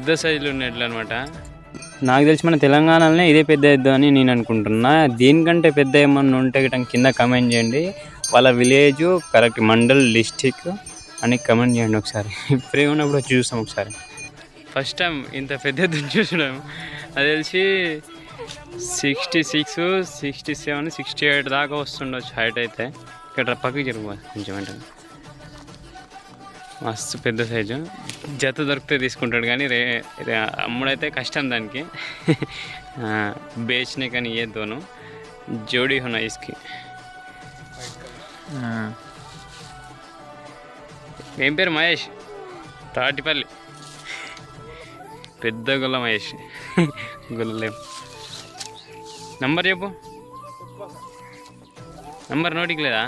పెద్ద సైజులు ఉన్నట్లు అనమాట నాకు తెలిసి మన తెలంగాణలోనే ఇదే పెద్ద ఎద్దు అని నేను అనుకుంటున్నా. దీనికంటే పెద్ద ఏమన్నా ఉంటే గిట్ట కింద కమెంట్ చేయండి. వాళ్ళ విలేజ్ కరెక్ట్ మండల్ డిస్టిక్ అని కమెంట్ చేయండి ఒకసారి. ఫ్రీ ఉన్నప్పుడు చూస్తాం ఒకసారి. ఫస్ట్ టైం ఇంత పెద్ద ఎద్దుని చూసడం అది తెలిసి sixty six sixty seven sixty eight దాకా వస్తుండొచ్చు హైట్ అయితే. ఇక్కడ పక్కకి జరుగు కొంచెం అంటే మస్తు పెద్ద సైజు. జత దొరికితే తీసుకుంటాడు కానీ రే అమ్ముడైతే కష్టం దానికి. బేచ్నే కానీ ఇయ్యద్దోను జోడీ హున్నా ఇస్కి. ఏం పేరు మహేష్? తాటిపల్లి. పెద్ద గుల్ల మహేష్. గుల్లలేం. నంబర్ చెప్పు. నంబర్ నోటికి లేదా?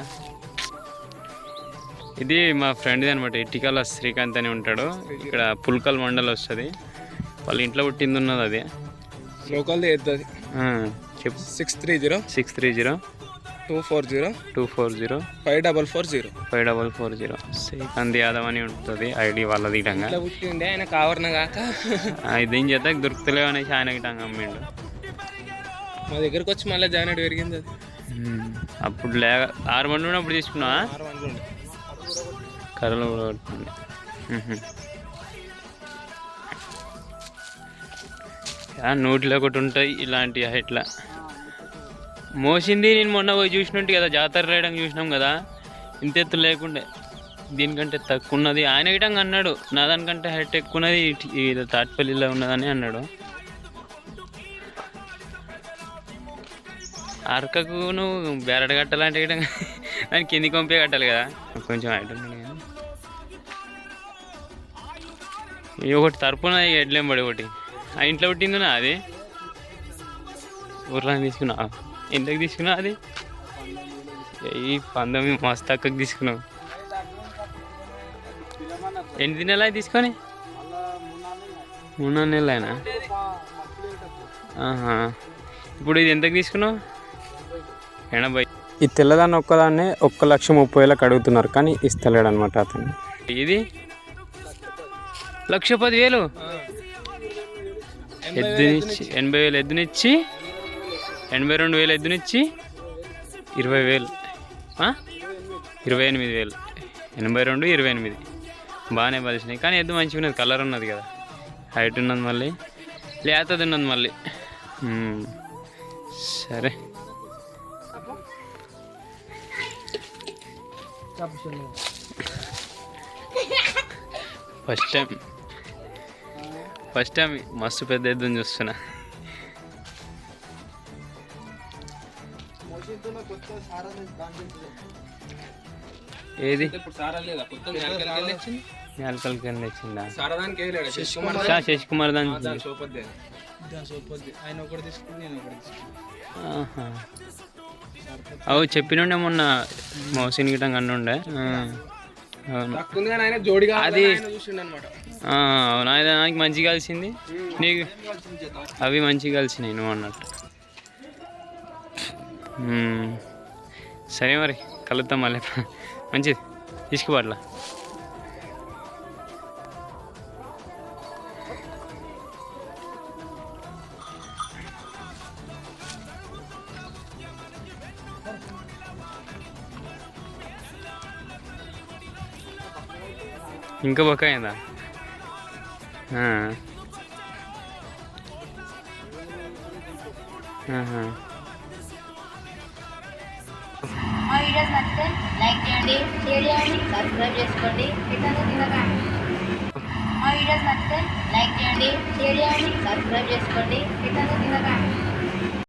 ఇది మా ఫ్రెండ్ది అనమాట ఇటికల శ్రీకాంత్ అని ఉంటాడు. ఇక్కడ పుల్కల్ మండల్ వస్తుంది. వాళ్ళ ఇంట్లో పుట్టింది ఉన్నది అది. ఆ, చెప్పు. Six three zero. Six three zero. Two four zero. Two four zero. Five double four zero. Five double four zero. Srikanth Yadav అని ఉంటుంది ఐడి వాళ్ళది ఇటంగా. పుట్టిండే ఆయన కావరణ కాక ఇదేం చేద్దాం? దొరుకుతలేవు అనేసి ఆయన ఇటంగా అమ్మిండు. మా దగ్గరకు వచ్చి మళ్ళీ జాయిన్ పెరిగింది అది. అప్పుడు లే ఆరు మంది ఉన్నప్పుడు తీసుకున్నావా? ఆరు ఉండే. కర్రలు కూడా పడుతుంది. నోట్లో ఒకటి ఉంటాయి ఇలాంటి హైట్లా. మోసింది నేను మొన్న పోయి చూసినట్టు కదా జాతర రేయడం చూసినాం కదా. ఇంత ఎత్తు లేకుండే. దీనికంటే తక్కువ ఉన్నది ఆయన గిటంగా అన్నాడు నా దానికంటే హైట్ ఎక్కువ ఉన్నది తాటిపల్లిలో ఉన్నదని అన్నాడు. అరకకు నువ్వు బెరడు కట్టాలంటే గిటంగా దానికి కొంపే కట్టాలి కదా. కొంచెం హైట్ ఉన్నాడు కానీ. ఇది ఒకటి తరపున ఎడ్లేం పడి ఒకటి. ఆ ఇంట్లో పుట్టిందినా అది? ఊర్లో తీసుకున్నా. ఎంతకు తీసుకున్నా అది? ఈ పంతొమ్మిది మస్తు తక్కువకి తీసుకున్నావు. ఎన్ని నెలలు అయి తీసుకొని? మూడు నాలుగు నెలలు అయినా ఆహా. ఇప్పుడు ఇది ఎంతకు తీసుకున్నావు? ఎనభై. ఈ తెల్లదాన్ని ఒక్కదాన్నే ఒక్క లక్ష ముప్పై వేలకు అడుగుతున్నారు కానీ ఇస్తలేడు అనమాట అతను. ఇది? లక్ష పది వేలు ఎద్దునిచ్చి ఎనభై వేలు ఎద్దునిచ్చి ఎనభై రెండు వేలు ఎద్దునిచ్చి ఇరవై వేలు. ఇరవై ఎనిమిది వేలు. ఎనభై రెండు ఇరవై ఎనిమిది. బాగానే బలిసినాయి కానీ ఎద్దు మంచిగా ఉన్నది కలర్ ఉన్నది కదా. హైట్ ఉన్నది మళ్ళీ. లేతది ఉన్నది మళ్ళీ. సరే. ఫస్ట్ టైం ఫస్ట్ టైం మస్తు పెద్ద ఎద్దుని చూస్తున్నా. ఏది? కొత్త నేలకెళ్ళి వచ్చింది షా శశికుమార్ దాని. అవు చెప్పినుండే మొన్న మౌసిన్ గిటంగా ఆయన జోడిగా అది- అవును. ఆయన నాకు మంచిగా కలిసింది. నీకు అవి మంచిగా కలిసినాయి నువ్వు అన్నట్టు. సరే మరి కలుద్దాం మళ్ళీ. మంచిది. తీసుకుపోట్లా ఇంకా బొక్క అయిందా మా వీడియోస్ నచ్చితే లైక్ చేయండి షేర్ చేయండి సబ్స్క్రైబ్ చేసుకోండి. ఇతను తినకండి మా వీడియోస్ నచ్చితే లైక్ చేయండి షేర్ చేయండి సబ్స్క్రైబ్ చేసుకోండి. ఇతను తినకండి